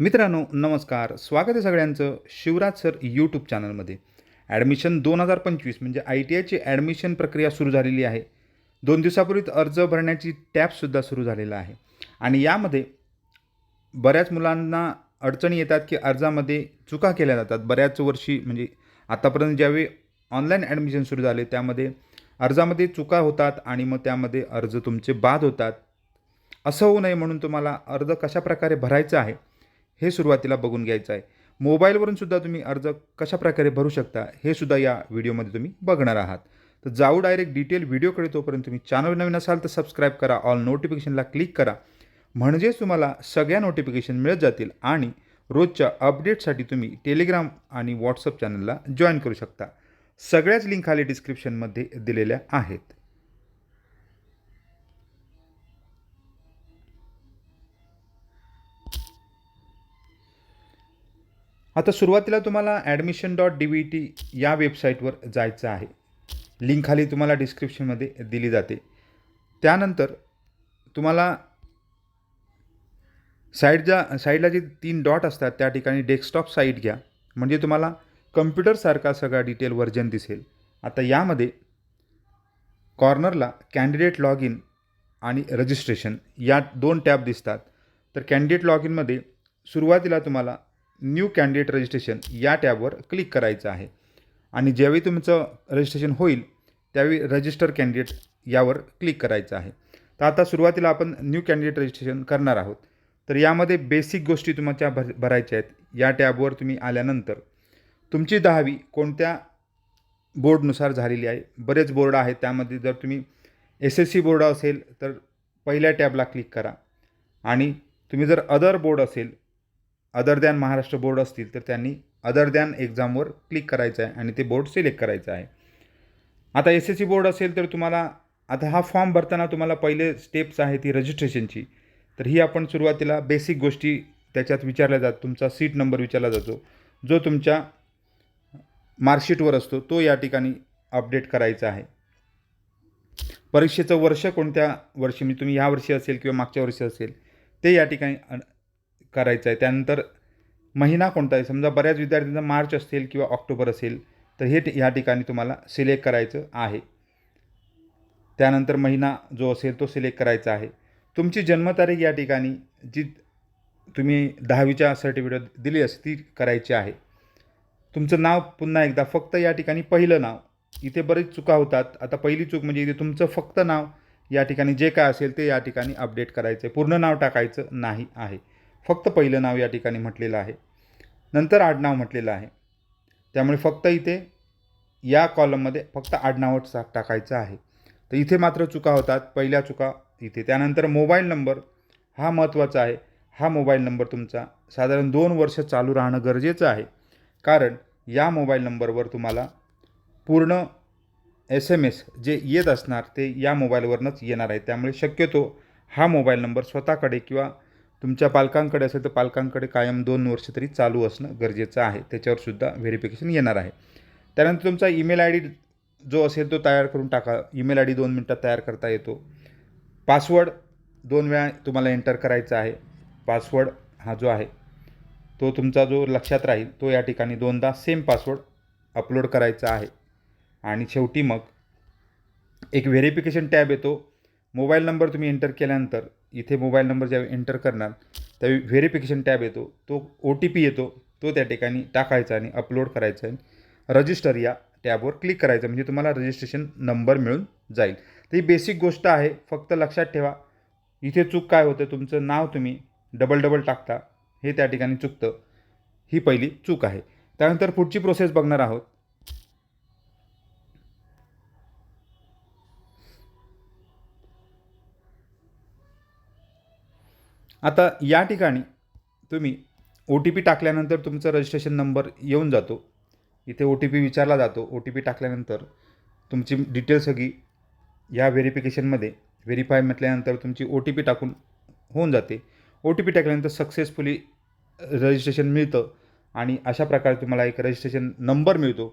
मित्रांनो नमस्कार. स्वागत आहे सगळ्यांचं शिवराज सर यूट्यूब चॅनलमध्ये ॲडमिशन दोन हजार पंचवीस म्हणजे आय टी आयची ॲडमिशन प्रक्रिया सुरू झालेली आहे. दोन दिवसापूर्वीच अर्ज भरण्याची टॅबसुद्धा सुरू झालेला आहे. आणि यामध्ये बऱ्याच मुलांना अडचणी येतात की अर्जामध्ये चुका केल्या जातात. बऱ्याच वर्षी म्हणजे आतापर्यंत ज्यावेळी ऑनलाईन ॲडमिशन सुरू झाले त्यामध्ये अर्जामध्ये चुका होतात आणि मग त्यामध्ये अर्ज तुमचे बाद होतात. असं होऊ नये म्हणून तुम्हाला अर्ज कशाप्रकारे भरायचा आहे हे सुरुवातीला बघून घ्यायचं आहे. मोबाईलवरून सुद्धा तुम्ही अर्ज कशाप्रकारे भरू शकता हे सुद्धा या व्हिडिओमध्ये तुम्ही बघणार आहात. तर जाऊ डायरेक्ट डिटेल व्हिडिओकडे तोपर्यंत तुम्ही चॅनल नवीन असाल तर सबस्क्राईब करा ऑल नोटिफिकेशनला क्लिक करा. म्हणजेच तुम्हाला सगळ्या नोटिफिकेशन मिळत जातील आणि रोजच्या अपडेटसाठी तुम्ही टेलिग्राम आणि व्हॉट्सअप चॅनलला जॉईन करू शकता. सगळ्याच लिंक खाली डिस्क्रिप्शनमध्ये दिलेल्या आहेत. आता सुरुवातीला तुम्हाला admission dot D V T या वेबसाईटवर जायचं आहे. लिंक खाली तुम्हाला डिस्क्रिप्शनमध्ये दिली जाते. त्यानंतर तुम्हाला साईडच्या साईडला जे तीन डॉट असतात त्या ठिकाणी डेस्कटॉप साईट घ्या. म्हणजे तुम्हाला कम्प्युटरसारखा सगळा डिटेल व्हर्जन दिसेल. आता यामध्ये कॉर्नरला कॅन्डिडेट लॉग इन आणि रजिस्ट्रेशन या दोन टॅब दिसतात. तर कॅन्डिडेट लॉग इनमध्ये सुरुवातीला तुम्हाला न्यू कॅन्डिडेट रजिस्ट्रेशन या टॅबवर क्लिक करायचं आहे. आणि ज्यावेळी तुमचं रजिस्ट्रेशन होईल त्यावेळी रजिस्टर कॅन्डिडेट यावर क्लिक करायचं आहे. तर आता सुरुवातीला आपण न्यू कॅन्डिडेट रजिस्ट्रेशन करणार आहोत. तर यामध्ये बेसिक गोष्टी तुमच्या भर भरायच्या आहेत. या टॅबवर तुम्ही आल्यानंतर तुमची दहावी कोणत्या बोर्डनुसार झालेली आहे? बरेच बोर्ड आहेत त्यामध्ये जर तुम्ही एस एस सी बोर्ड असेल तर पहिल्या टॅबला क्लिक करा. आणि तुम्ही जर अदर बोर्ड असेल अदर दॅन महाराष्ट्र बोर्ड असतील तर त्यांनी अदर दॅन एक्झामवर क्लिक करायचं आहे आणि ते बोर्ड सिलेक्ट करायचं आहे आता एस एस सी बोर्ड असेल तर तुम्हाला आता हा फॉर्म भरताना तुम्हाला पहिले स्टेप्स आहे ती रजिस्ट्रेशनची तर ही आपण सुरुवातीला बेसिक गोष्टी त्याच्यात विचारल्या जात तुमचा सीट नंबर विचारला जातो जो तुमच्या मार्कशीटवर असतो तो या ठिकाणी अपडेट करायचा आहे परीक्षेचं वर्ष कोणत्या वर्षी म्हणजे तुम्ही ह्या वर्षी असेल किंवा मागच्या वर्षी असेल ते या ठिकाणी करायचं आहे. त्यानंतर महिना कोणता आहे? समजा बऱ्याच विद्यार्थ्यांचा मार्च असेल किंवा ऑक्टोबर असेल तर हे ह्या ठिकाणी तुम्हाला सिलेक्ट करायचं आहे. त्यानंतर महिना जो असेल तो सिलेक्ट करायचा आहे. तुमची जन्मतारीख या ठिकाणी जी तुम्ही दहावीच्या सर्टिफिकेट दिली असते ती करायची आहे. तुमचं नाव पुन्हा एकदा फक्त या ठिकाणी पहिलं नाव. इथे बरेच चुका होतात. आता पहिली चूक म्हणजे इथे तुमचं फक्त नाव या ठिकाणी जे काय असेल ते या ठिकाणी अपडेट करायचं आहे पूर्ण नाव टाकायचं नाही आहे. फक्त पहिलं नाव या ठिकाणी म्हटलेलं आहे. नंतर आडनाव म्हटलेलं आहे. त्यामुळे फक्त इथे या कॉलममध्ये फक्त आडनावच टाकायचं आहे. तर इथे मात्र चुका होतात. पहिल्या चुका इथे. त्यानंतर मोबाईल नंबर हा महत्त्वाचा आहे. हा मोबाईल नंबर तुमचा साधारण दोन वर्ष चालू राहणं गरजेचं आहे. कारण या मोबाईल नंबरवर तुम्हाला पूर्ण एस एम एस जे येत असणार ते या मोबाईलवरनंच येणार आहे. त्यामुळे शक्यतो हा मोबाईल नंबर स्वतःकडे किंवा तुमच्या पालकांकडे असेल तर पालकांकडे कायम दोन वर्ष तरी चालू असणं गरजेचं आहे. त्याच्यावरसुद्धा व्हेरिफिकेशन येणार आहे. त्यानंतर तुमचा ईमेल आय डी जो असेल तो तयार करून टाका. ईमेल आय डी दोन मिनटात तयार करता येतो. पासवर्ड दोन वेळा तुम्हाला एंटर करायचा आहे. पासवर्ड हा जो आहे तो तुमचा जो लक्षात राहील तो या ठिकाणी दोनदा सेम पासवर्ड अपलोड करायचा आहे. आणि शेवटी मग एक व्हेरिफिकेशन टॅब येतो. मोबाईल नंबर तुम्ही एंटर केल्यानंतर इथे मोबाईल नंबर ज्यावेळी एंटर करणार त्यावेळी व्हेरिफिकेशन टॅब येतो तो ओ टी पी येतो तो त्या ठिकाणी टाकायचा आणि अपलोड करायचा आहे. रजिस्टर या टॅबवर क्लिक करायचं म्हणजे तुम्हाला रजिस्ट्रेशन नंबर मिळून जाईल. तर ही बेसिक गोष्ट आहे फक्त लक्षात ठेवा. इथे चूक काय होतं तुमचं नाव तुम्ही डबल डबल टाकता हे त्या ठिकाणी चुकतं. ही पहिली चूक आहे. त्यानंतर पुढची प्रोसेस बघणार आहोत. आता या ठिकाणी तुम्ही ओ टी पी टाकल्यानंतर तुमचा रजिस्ट्रेशन नंबर येऊन जातो. इथे ओ टी पी विचारला जातो. ओ टी पी टाकल्यानंतर तुमची डिटेल सगळी या व्हेरिफिकेशनमध्ये व्हेरीफाय म्हटल्यानंतर तुमची ओ टी पी टाकून होऊन जाते. ओ टी पी टाकल्यानंतर सक्सेसफुली रजिस्ट्रेशन मिळतं आणि अशा प्रकारे तुम्हाला एक रजिस्ट्रेशन नंबर मिळतो.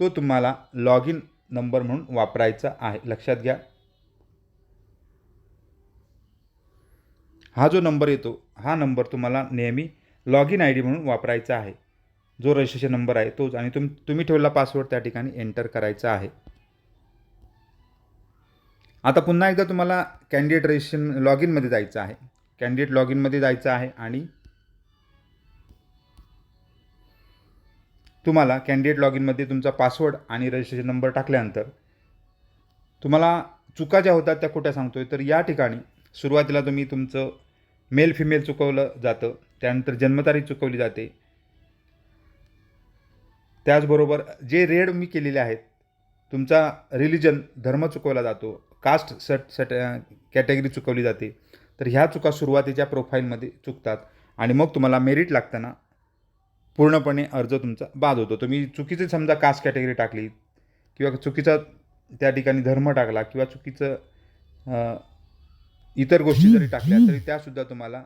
तो तुम्हाला लॉग इन नंबर म्हणून वापरायचा आहे. लक्षात घ्या. हा जो नंबर येतो हा नंबर तुम्हाला नेहमी लॉग इन आय डी म्हणून वापरायचा आहे. जो रजिस्ट्रेशन नंबर आहे तोच आणि तुम तुम्ही ठेवला पासवर्ड त्या ठिकाणी एंटर करायचा आहे. आता पुन्हा एकदा तुम्हाला कॅन्डिडेट रजिस्ट्रेशन लॉग इनमध्ये जायचं आहे. कॅन्डिडेट लॉग इनमध्ये जायचं आहे आणि तुम्हाला कॅन्डिडेट लॉग इनमध्ये तुमचा पासवर्ड आणि रजिस्ट्रेशन नंबर टाकल्यानंतर तुम्हाला चुका ज्या होतात त्या कुठे सांगतोय. तर या ठिकाणी सुरुवातीला तुम्ही तुमचं मेल फिमेल चुकवलं जातं त्यानंतर जन्मतारीख चुकवली जाते. त्याचबरोबर जे रेड मी केलेले आहेत तुमचा रिलिजन धर्म चुकवला जातो कास्ट सट सट कॅटेगरी चुकवली जाते तर ह्या चुका सुरुवातीच्या प्रोफाईलमध्ये चुकतात आणि मग तुम्हाला मेरिट लागताना पूर्णपणे अर्ज तुमचा बाद होतो. तुम्ही चुकीचे समजा कास्ट कॅटेगरी टाकली किंवा चुकीचा त्या ठिकाणी धर्म टाकला किंवा चुकीचं इतर गोष्टी जरी टाकल्या तरी त्यासुद्धा तुम्हाला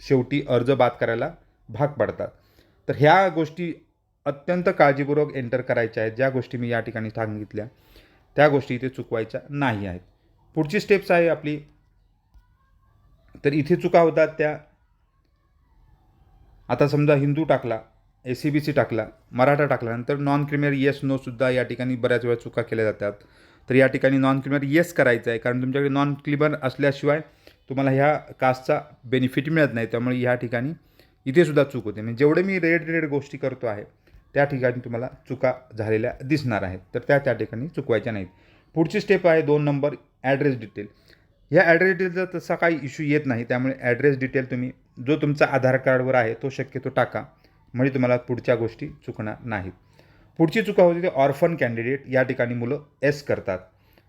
शेवटी अर्ज बाद करायला भाग पडतात. तर ह्या गोष्टी अत्यंत काळजीपूर्वक एंटर करायच्या आहेत. ज्या गोष्टी मी या ठिकाणी सांगितल्या त्या गोष्टी इथे चुकवायच्या नाही आहेत. पुढची स्टेप्स आहे आपली. तर इथे चुका होतात त्या. आता समजा हिंदू टाकला ए सी बी सी टाकला मराठा टाकला नंतर नॉन क्रिमियर येस नोसुद्धा या ठिकाणी बऱ्याच वेळा चुका केल्या जातात. तर या ठिकाणी नॉन क्लिमर येस करायचं आहे. कारण तुमच्याकडे नॉन क्लिमर असल्याशिवाय तुम्हाला ह्या कास्टचा बेनिफिट मिळत नाही. त्यामुळे ह्या ठिकाणी इथेसुद्धा चूक होते. म्हणजे जेवढे मी रेड रेड गोष्टी करतो आहे त्या ठिकाणी तुम्हाला चुका झालेल्या दिसणार आहेत. तर त्या त्या ठिकाणी चुकवायच्या नाहीत. पुढची स्टेप आहे दोन नंबर ॲड्रेस डिटेल ह्या ॲड्रेस डिटेलचा तसा काही इश्यू येत नाही. त्यामुळे ॲड्रेस डिटेल तुम्ही जो तुमचा आधार कार्डवर आहे तो शक्यतो टाका. म्हणजे तुम्हाला पुढच्या गोष्टी चुकणार नाहीत. पुढची चुका होती ते ऑर्फन कॅन्डिडेट या ठिकाणी मुलं एस करतात.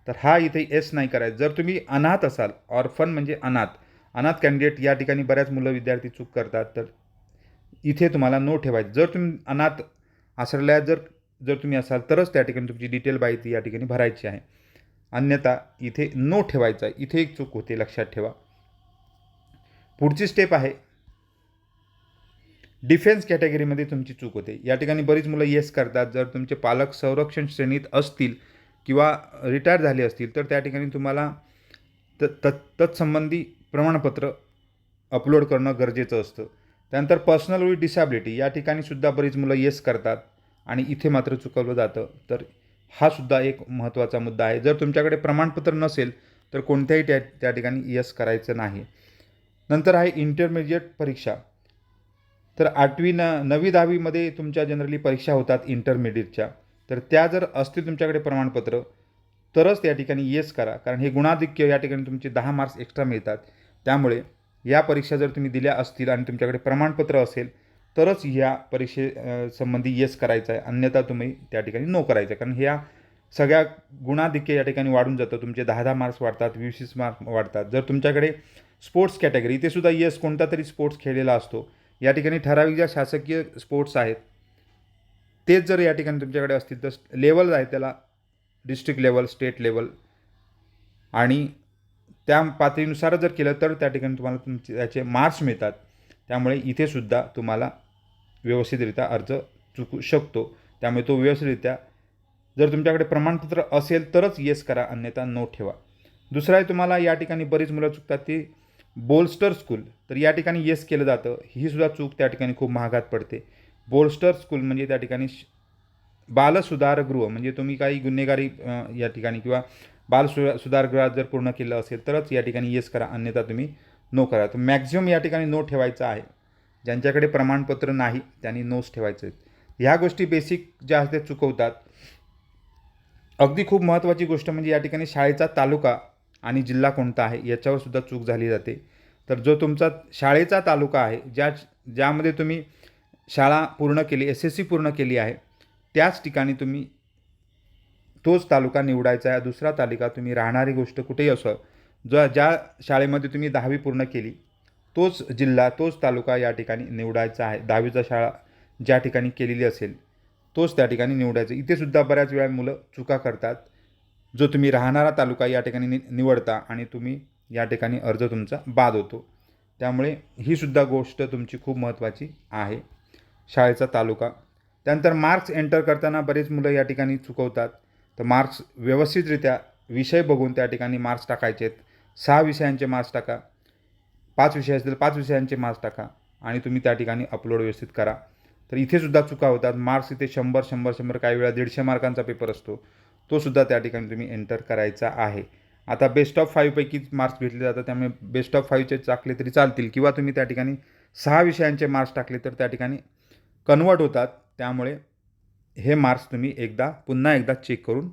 तर हा इथे एस नाही करायचं. जर तुम्ही अनाथ असाल ऑर्फन म्हणजे अनाथ अनाथ कॅन्डिडेट या ठिकाणी बऱ्याच मुलं विद्यार्थी चूक करतात तर इथे तुम्हाला नो ठेवायचं. जर तुम्ही अनाथ आश्रयात जर जर तुम्ही असाल तरच त्या ठिकाणी तुमची डिटेल माहिती या ठिकाणी भरायची आहे. अन्यथा इथे नो ठेवायचा आहे. इथे एक चूक होते लक्षात ठेवा. पुढची स्टेप आहे डिफेन्स कॅटेगरीमध्ये तुमची चूक होते. या ठिकाणी बरीच मुलं येस करतात. जर तुमचे पालक संरक्षण श्रेणीत असतील किंवा रिटायर झाले असतील तर त्या ठिकाणी तुम्हाला त तत् तत्संबंधी प्रमाणपत्र अपलोड करणं गरजेचं असतं. त्यानंतर पर्सनल विथ डिसॅबिलिटी या ठिकाणी सुद्धा बरीच मुलं येस करतात आणि इथे मात्र चुकवलं जातं. तर हा सुद्धा एक महत्त्वाचा मुद्दा आहे. जर तुमच्याकडे प्रमाणपत्र नसेल तर कोणत्याही त्या त्या ठिकाणी येस करायचं नाही. नंतर आहे इंटरमिजिएट परीक्षा. तर आठवी न नववी दहावीमध्ये तुमच्या जनरली परीक्षा होतात इंटरमिडिएटच्या तर त्या जर असतील तुमच्याकडे प्रमाणपत्र तरच त्या ठिकाणी येस करा. कारण हे गुणाधिक्य या ठिकाणी तुमचे दहा मार्क्स एक्स्ट्रा मिळतात. त्यामुळे या परीक्षा जर तुम्ही दिल्या असतील आणि तुमच्याकडे प्रमाणपत्र असेल तरच ह्या परीक्षे संबंधी येस करायचं आहे. अन्यथा तुम्ही त्या ठिकाणी नो करायचं आहे. कारण ह्या सगळ्या गुणाधिक्य या ठिकाणी वाढून जातं. तुमचे दहा दहा मार्क्स वाढतात वीस वीस मार्क्स वाढतात. जर तुमच्याकडे स्पोर्ट्स कॅटेगरी इथेसुद्धा येस कोणता तरी स्पोर्ट्स खेळलेला असतो. या ठिकाणी ठराविक ज्या शासकीय स्पोर्ट्स आहेत तेच जर या ठिकाणी तुमच्याकडे असतील तर लेवल आहे त्याला डिस्ट्रिक्ट लेवल स्टेट लेवल आणि त्या पातळीनुसार जर केलं तर त्या ठिकाणी तुम्हाला तुमचे त्याचे मार्क्स मिळतात. त्यामुळे इथेसुद्धा तुम्हाला व्यवस्थितरित्या अर्ज चुकू शकतो. त्यामुळे तो व्यवस्थितरित्या जर तुमच्याकडे प्रमाणपत्र असेल तरच येस करा अन्यथा नो ठेवा. दुसरं आहे तुम्हाला या ठिकाणी बरीच मुलं चुकतात ती बोल्स्टर स्कूल तर या ठिकाणी येस केलं जातं. ही सुद्धा चूक त्या ठिकाणी खूप महागात पडते. बोल्स्टर स्कूल म्हणजे त्या ठिकाणी श- बालसुधारगृह म्हणजे तुम्ही काही गुन्हेगारी या ठिकाणी किंवा बाल सुधारगृहात जर पूर्ण केलं असेल तरच या ठिकाणी येस करा अन्यथा तुम्ही नो करा. तर मॅक्झिमम या ठिकाणी नो ठेवायचं आहे. ज्यांच्याकडे प्रमाणपत्र नाही त्यांनी नोच ठेवायचं आहे ह्या गोष्टी बेसिक ज्या आहेत त्या चुकवतात. अगदी खूप महत्त्वाची गोष्ट म्हणजे या ठिकाणी शाळेचा तालुका आणि जिल्हा कोणता आहे याच्यावर सुद्धा चूक झाली जाते. तर जो तुमचा शाळेचा तालुका आहे ज्या ज्यामध्ये तुम्ही शाळा पूर्ण केली एस एस सी पूर्ण केली आहे त्याच ठिकाणी तुम्ही तोच तालुका निवडायचा आहे दुसरा तालुका तुम्ही राहणारी गोष्ट कुठेही असो जो ज्या शाळेमध्ये तुम्ही दहावी पूर्ण केली तोच जिल्हा तोच तालुका या ठिकाणी निवडायचा आहे. दहावीचा शाळा ज्या ठिकाणी केलेली असेल तोच त्या ठिकाणी निवडायचं इथे सुद्धा बऱ्याच वेळा मुलं चुका करतात. जो तुम्ही राहणारा तालुका या ठिकाणी नि निवडता आणि तुम्ही या ठिकाणी अर्ज तुमचा बाद होतो. त्यामुळे ही सुद्धा गोष्ट तुमची खूप महत्त्वाची आहे. शाळेचा तालुका. त्यानंतर मार्क्स एंटर करताना बरेच मुलं या ठिकाणी चुकवतात. तर मार्क्स व्यवस्थितरित्या विषय बघून त्या ठिकाणी मार्क्स टाकायचे आहेत सहा विषयांचे मार्क्स टाका. पाच विषय असतील पाच विषयांचे मार्क्स टाका आणि तुम्ही त्या ठिकाणी अपलोड व्यवस्थित करा. तर इथेसुद्धा चुका होतात. मार्क्स इथे शंभर शंभर शंभर काही वेळा दीडशे मार्कांचा पेपर असतो. तोसुद्धा त्या ठिकाणी तुम्ही एंटर करायचा आहे. आता बेस्ट ऑफ फाईव्हपैकीच मार्क्स भेटले जातात त्यामुळे बेस्ट ऑफ फाईव्हचे टाकले तरी चालतील. किंवा तुम्ही त्या ठिकाणी सहा विषयांचे मार्क्स टाकले तर त्या ठिकाणी कन्वर्ट होतात. त्यामुळे हे मार्क्स तुम्ही एकदा पुन्हा एकदा चेक करून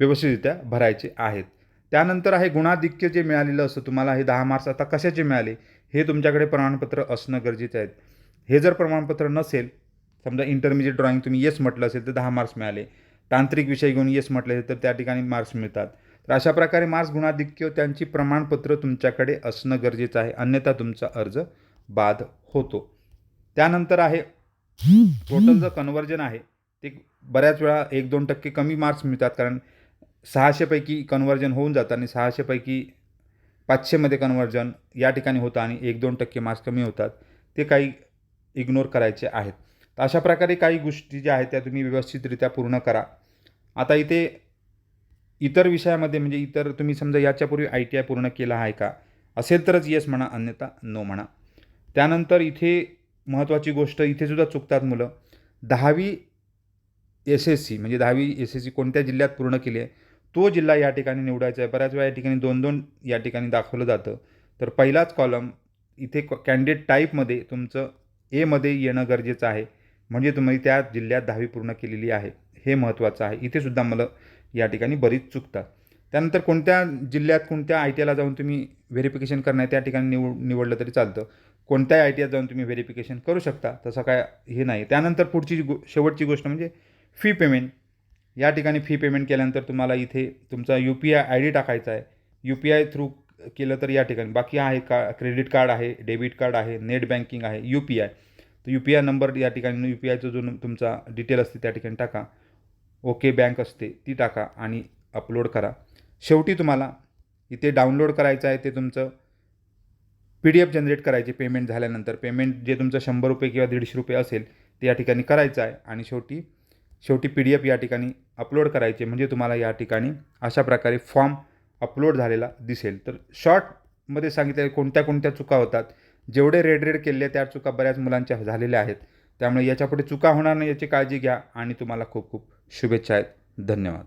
व्यवस्थितरित्या भरायचे आहेत. त्यानंतर आहे गुणाधिक्य जे मिळालेलं असतं तुम्हाला हे दहा मार्क्स आता कशाचे मिळाले हे तुमच्याकडे प्रमाणपत्र असणं गरजेचं आहे. हे जर प्रमाणपत्र नसेल समजा इंटरमिजिएट ड्रॉइंग तुम्ही येस म्हटलं असेल तर दहा मार्क्स मिळाले. तांत्रिक विषय घेऊन येस म्हटले तर त्या ठिकाणी मार्क्स मिळतात. तर अशा प्रकारे मार्क्स गुणाधिक्य त्यांची प्रमाणपत्र तुमच्याकडे असणं गरजेचं आहे. अन्यथा तुमचा अर्ज बाद होतो. त्यानंतर आहे टोटल जर कन्वर्जन आहे ते बऱ्याच वेळा एक दोन टक्के कमी मार्क्स मिळतात. कारण सहाशेपैकी कन्वर्जन होऊन जातं आणि सहाशेपैकी पाचशेमध्ये कन्वर्जन या ठिकाणी होतं आणि एक दोन टक्के मार्क्स कमी होतात. ते काही इग्नोर करायचे आहेत. तर अशा प्रकारे काही गोष्टी ज्या आहेत त्या तुम्ही व्यवस्थितरित्या पूर्ण करा. आता इथे इतर विषयामध्ये म्हणजे इतर तुम्ही समजा याच्यापूर्वी आय टी आय पूर्ण केला आहे का? असेल तरच येस म्हणा अन्यथा नो म्हणा. त्यानंतर इथे महत्त्वाची गोष्ट इथे सुद्धा चुकतात मुलं. दहावी एस एस सी म्हणजे दहावी एस एस सी कोणत्या जिल्ह्यात पूर्ण केली आहे? तो जिल्हा या ठिकाणी निवडायचा आहे. बऱ्याच वेळा या ठिकाणी दोन दोन या ठिकाणी दाखवलं जातं. तर पहिलाच कॉलम इथे कॅन्डिडेट टाईपमध्ये तुमचं एमध्ये येणं गरजेचं आहे. म्हणजे तुम्ही त्या जिल्ह्यात दहावी पूर्ण केलेली आहे हे महत्त्वाचं आहे. इथे सुद्धा मला या ठिकाणी बरीच चुकतात त्यानंतर कोणत्या जिल्ह्यात कोणत्या आय टी आयला जाऊन तुम्ही व्हेरिफिकेशन करणं आहे त्या ठिकाणी निवड निवडलं तरी चालतं. कोणत्याही आय टी आयत जाऊन तुम्ही व्हेरिफिकेशन करू शकता तसं काय हे नाही. त्यानंतर पुढची गो शेवटची गोष्ट म्हणजे फी पेमेंट. या ठिकाणी फी पेमेंट केल्यानंतर तुम्हाला इथे तुमचा U P I I D टाकायचा आहे. यू पी आय थ्रू केलं तर या ठिकाणी. बाकी आहे का क्रेडिट कार्ड आहे डेबिट कार्ड आहे नेट बँकिंग आहे यू पी आय. तर यू पी आय नंबर या ठिकाणी यू पी आयचा जो तुमचा डिटेल असते त्या ठिकाणी टाका. ओके बँक असते ती टाका आणि अपलोड करा. शेवटी तुम्हाला इथे डाउनलोड करायचं आहे ते तुमचं पी डी एफ जनरेट करायचे पेमेंट झाल्यानंतर. पेमेंट जे तुमचं शंभर रुपये किंवा दीडशे रुपये असेल ते या ठिकाणी करायचं आहे आणि शेवटी शेवटी पी डी एफ या ठिकाणी अपलोड करायचे. म्हणजे तुम्हाला या ठिकाणी अशा प्रकारे फॉर्म अपलोड झालेला दिसेल. तर शॉर्टमध्ये सांगितलं कोणत्या कोणत्या चुका होतात जेवढे रेड रेड केले त्या चुका बऱ्याच मुलांच्या झालेल्या आहेत. त्यामुळे याच्यापुढे चुका होणार नाही याची काळजी घ्या आणि तुम्हाला खूप खूप शुभेच्छा आहेत. धन्यवाद.